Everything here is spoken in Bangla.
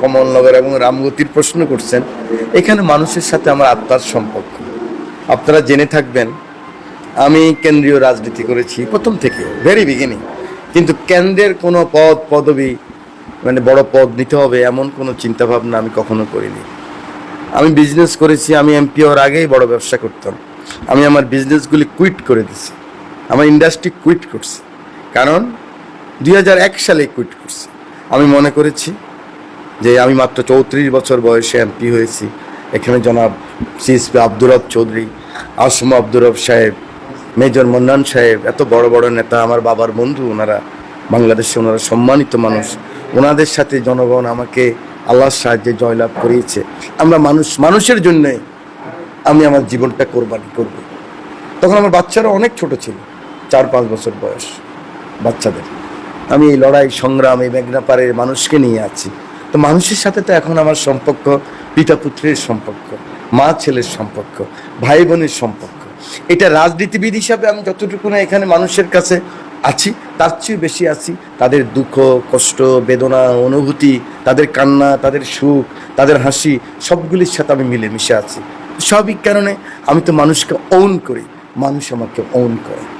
কমলনগর এবং রামগতির প্রশ্ন করছেন, এখানে মানুষের সাথে আমার আত্মার সম্পর্ক। আপনারা জেনে থাকবেন, আমি কেন্দ্রীয় রাজনীতি করেছি প্রথম থেকে ভেরি বিগিনিং কিন্তু কেন্দ্রের কোনো পদ, পদবি মানে বড় পদ নিতে হবে এমন কোনো চিন্তাভাবনা আমি কখনো করিনি। আমি বিজনেস করেছি, আমি এমপি হওয়ার আগেই বড় ব্যবসা করতাম। আমি আমার বিজনেসগুলি কুইট করে দিছি। আমার ইন্ডাস্ট্রি কুইট করছি। কারণ দুই হাজার এক সালে কুইট করছি। আমি মনে করেছি যে আমি মাত্র চৌত্রিশ বছর বয়সে এমপি হয়েছি। এখানে জনাব সিএসপি আব্দুর রব চৌধুরী, আসম আব্দুর রব সাহেব, মেজর মন্নান সাহেব, এত বড় বড় নেতা, আমার বাবার বন্ধু, ওনারা বাংলাদেশে ওনারা সম্মানিত মানুষ। ওনাদের সাথে জনগণ আমাকে আল্লাহর সাহায্যে জয়লাভ করিয়েছে। আমরা মানুষ, মানুষের জন্যে আমি আমার জীবনটা কোরবানি করব। তখন আমার বাচ্চারা অনেক ছোট ছিল, চার পাঁচ বছর বয়স, বাচ্চাদের। আমি এই লড়াই, সংগ্রাম এই মেঘনাপাড়ের মানুষকে নিয়ে আছি। তো মানুষের সাথে তো এখন আমার সম্পর্ক পিতা পুত্রের সম্পর্ক মা ছেলের সম্পর্ক ভাই বোনের সম্পর্ক। এটা রাজনীতিবিদ হিসাবে আমি যতটুকু না এখানে মানুষের কাছে আছি, তার চেয়ে বেশি আছি। তাদের দুঃখ, কষ্ট, বেদনা, অনুভূতি, তাদের কান্না, তাদের সুখ, তাদের হাসি, সবগুলির সাথে আমি মিলেমিশে আছি। সবই কারণে আমি তো মানুষকে ওন করি। মানুষ আমাকে ওন করে।